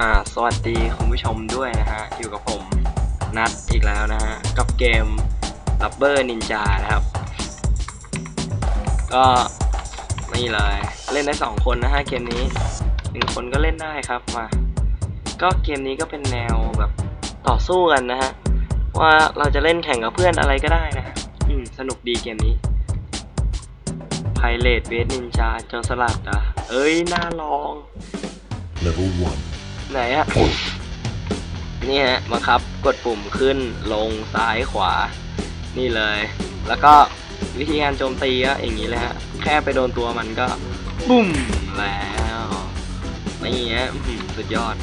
อ่าสวัสดีคุณผู้ชมด้วยนะฮะ อยู่กับผมนัดอีกแล้วนะฮะ กับเกม Rubber Ninja นะครับ ก็นี่เลย เล่นได้สองคนนะฮะ เกมนี้หนึ่งคนก็เล่นได้ครับมา ก็เกมนี้ก็เป็นแนวแบบต่อสู้กันนะฮะ ว่าเราจะเล่นแข่งกับเพื่อนอะไรก็ได้นะฮะอืมสนุกดีเกมนี้ไพเรตเวสนินจาโจรสลัดอะ เอ้ย น่าลอง Level ไหนฮะนี่ฮะบังคับกดปุ่มขึ้นลงซ้ายขวา นี่เลย แล้วก็วิธีการโจมตีก็อย่างนี้เลยฮะ แค่ไปโดนตัวมันก็บุ้มแล้วนี่ฮะสุดยอด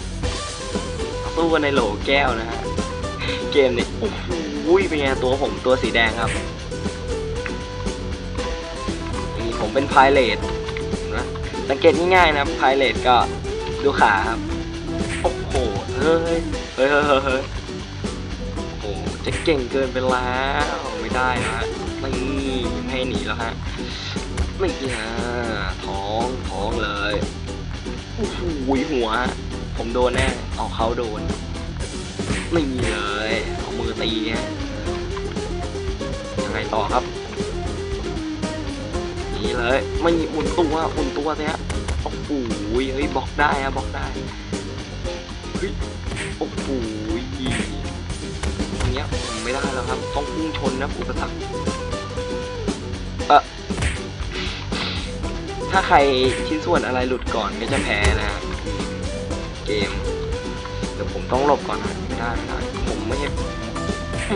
สู้กันในโหลแก้วนะฮะ เกมนี้โอ้โหเป็นไงตัวผมตัวสีแดงครับนี่ผมเป็นพายเลตนะสังเกตง่ายๆนะพายเลตก็ดูขาครับ เฮ้ยเฮ้ยเฮ้ยเฮ้ยโอ้โหจะเก่งเกินไปแล้วไม่ได้นะฮะไม่ไม่ให้หนีแล้วฮะไม่ฮะท้องท้องเลยโอ้โหหัว ผมโดนแน่เอาเขาโดน ไม่มีเลยเอามือตีฮะยังไงต่อครับนี่เลยไม่หมุนตัวหมุนตัวสิฮะโอ้โหเฮ้ยบล็อกได้ฮะบล็อกได้ อย่างเงี้ยผมไม่ได้แล้วครับ ต้องพุ่งชนนะอุปสรรคเออถ้าใครชิ้นส่วนอะไรหลุดก่อนก็จะแพ้นะเกม เดี๋ยวผมต้องหลบก่อนนะไม่ได้ไม่ได้ผมไม่ใช่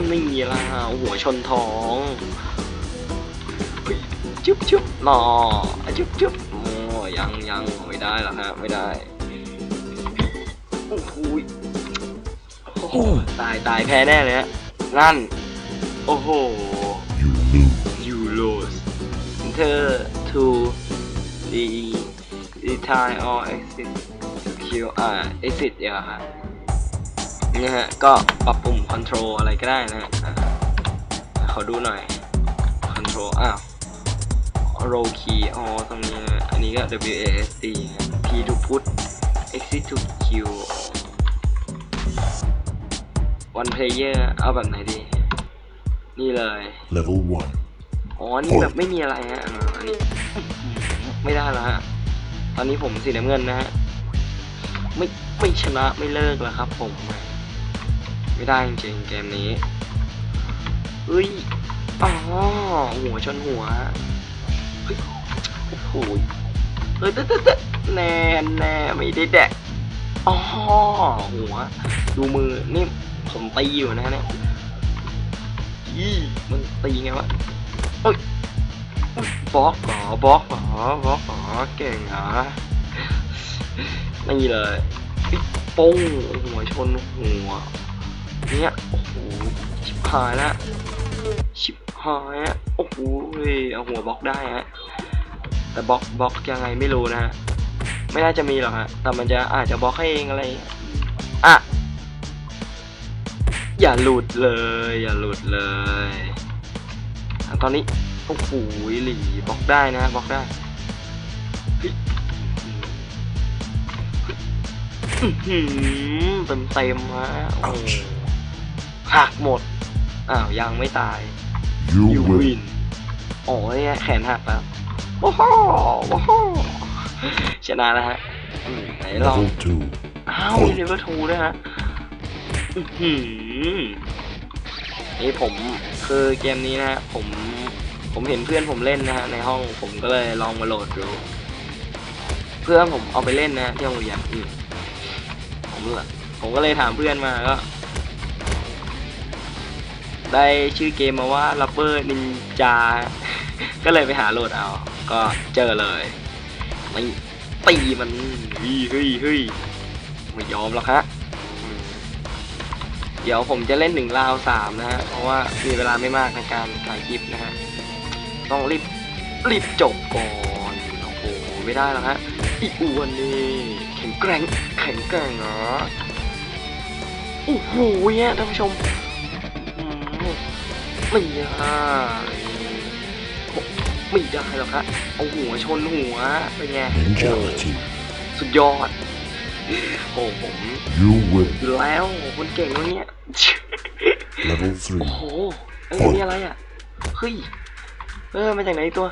ไม่มีละหัวชนท้องจุ๊บจุ๊บหนอจุ๊บจุ๊บโอ้ยังยังไม่ได้แล้วฮะไม่ได้โอ้โหย โอ้โหตายตายแพ้แน่เลยฮะนั่น โอ้โห You lose. you lose enter to the retire or exit q อ่า exit เดี๋ยวฮะนี่ฮะ ก็ปรับปุ่ม control อะไรก็ได้นะฮะอ่าขอดูหน่อย control อ้าว row key อ๋อตรงนี้นะอันนี้ก็ w a s d นะ p to put exit to q one player เอาแบบไหนดี นี่เลย Level อ๋อ นี่แบบไม่มีอะไรฮะอ่าอันนี้ไม่ได้แล้วฮะ ตอนนี้ผมสีน้ำเงินนะฮะ ไม่ไม่ชนะไม่เลิกแล้วครับ ผม ไม่ได้จริงๆเกมนี้เฮ้ยอ๋อหัวชนหัวเฮ้ยโอ้โหเฮ้ยเต๊ะเต๊ะเต๊ะแน่แน่ไม่ได้แดกอ๋อหัว ดูมือนี่ ผมตีอยู่นะฮะเนี่ยมันตีไงวะเอ้ยบล็อกเหรอบล็อกเหรอบล็อกเหรอเก่งเหรอนี่เลยปิ๊กป้งหัวชนหัวเนี่ยโอ้โหชิบหายละชิบหายอะโอ้โหเอาหัวบล็อกได้ฮะแต่บล็อกบล็อกยังไงไม่รู้นะฮะไม่น่าจะมีหรอกฮะแต่มันจะอาจจะบล็อกให้เองอะไรอะ อย่าหลุดเลย อย่าหลุดเลยอะตอนนี้โอ้โหหลีบล็อกได้นะบล็อกได้เฮ้ยอื้อหือเต็มเต็มๆฮะโอ้โหหักหมด อ้าว ยังไม่ตาย 1. You ยู win. วินโอ้ยเนี่ยแขนหักแล้วว้าวว้าวชนะแล้วฮะอืมไหนลอง Level 2. อ้าวมีเลเวลทูด้วยฮะอื้อ หือนี่ผมคือเกมนี้นะฮะผมผมเห็นเพื่อนผมเล่นนะฮะในห้องผมก็เลยลองมาโหลดดู เพื่อนผมเอาไปเล่นนะฮะที่โรงเรียนอืมผมเลยผมก็เลยถามเพื่อนมาก็ ได้ชื่อเกมมาว่า Rubber Ninja ก็เลยไปหาโหลดเอา ก็เจอเลยไม่ตีมันเฮ้ยเฮ้ยเฮ้ยไม่ยอมหรอกฮะ เดี๋ยวผมจะเล่นหนึ่งราวสามนะฮะ เพราะว่ามีเวลาไม่มากในการถ่ายคลิปนะฮะ ต้องรีบรีบจบก่อนโอ้โหไม่ได้หรอกฮะ อีอ้วนนี่แข็งแกร่งแข็งแกร่งเหรอโอ้โหเนี่ยท่านผู้ชมอืมไม่ได้ไม่ได้หรอกครับเอาหัวชนหัวเป็นไง Ninjality. สุดยอด โอ้ผม You win. อยู่แล้วคนเก่งวะเนี่ย Level โอ้ 3. โหเอ้ยนี่อะไรอะเฮ้ยเออมาจากไหนอีกตัว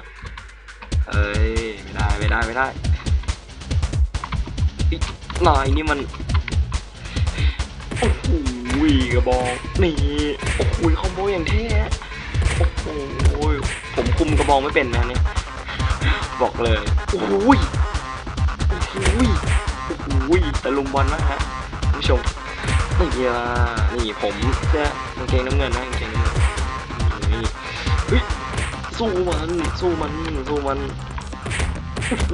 เอ้ยไม่ได้ไม่ได้ไม่ได้อีกหน่อยนี่มันโอ้โหกระบองนี่โอ้โหคอมโบอย่างเท่ฮะโอ้โหผมคุมกระบองไม่เป็นนะเนี่ยบอกเลยโอ้โหโอ้โหโอ้โหตะลุมบอลมากฮะผู้ชมนี่อะนี่ผมเสื้อกางเกงน้ำเงินนะกางเกงน้ำเงินนี่เฮ้ยสู้มันสู้มันสู้มันโอ้โห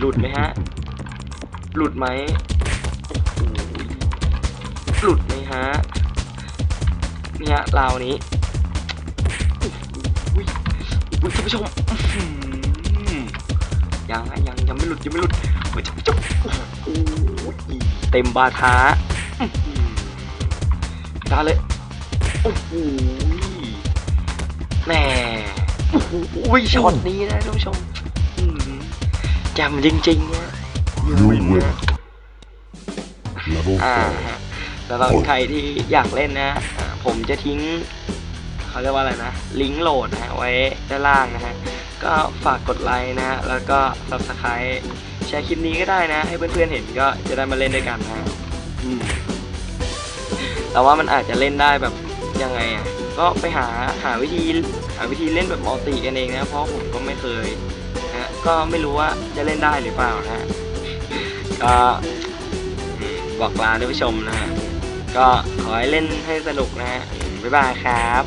หลุดไหมฮะ หลุดไหมหลุดไหมฮะเนี่ยราวนี้โอ้โหอุ้ยท่านผู้ชม ยังยังยังไม่หลุดยังไม่หลุดโอ้ยท่านผู้ชมโอ้โหเต็มบาท้าได้เลยโอ้โหแหม่โอ้โหช็อตนี้นะท่านผู้ชมจำจริงๆเนี่ย You win. Level อ่า 4. สำหรับใครที่อยากเล่นนะ ผมจะทิ้ง เขาเรียกว่าอะไรนะ ลิงก์โหลดนะไว้ด้านล่างนะฮะ ก็ฝากกดไลค์นะฮะแล้วก็ subscribe แชร์คลิปนี้ก็ได้นะ ให้เพื่อนๆเห็นก็จะได้มาเล่นด้วยกันนะฮะอืมแต่ว่ามันอาจจะเล่นได้แบบยังไงอะ ก็ไปหาหาวิธีหาวิธีเล่นแบบมัลติกันเองนะ เพราะผมก็ไม่เคยนะก็ไม่รู้ว่าจะเล่นได้หรือเปล่านะฮะก็อืมบอกลาท่านผู้ชมนะฮะ ก็ขอให้เล่นให้สนุกนะฮะ บ๊ายบายครับ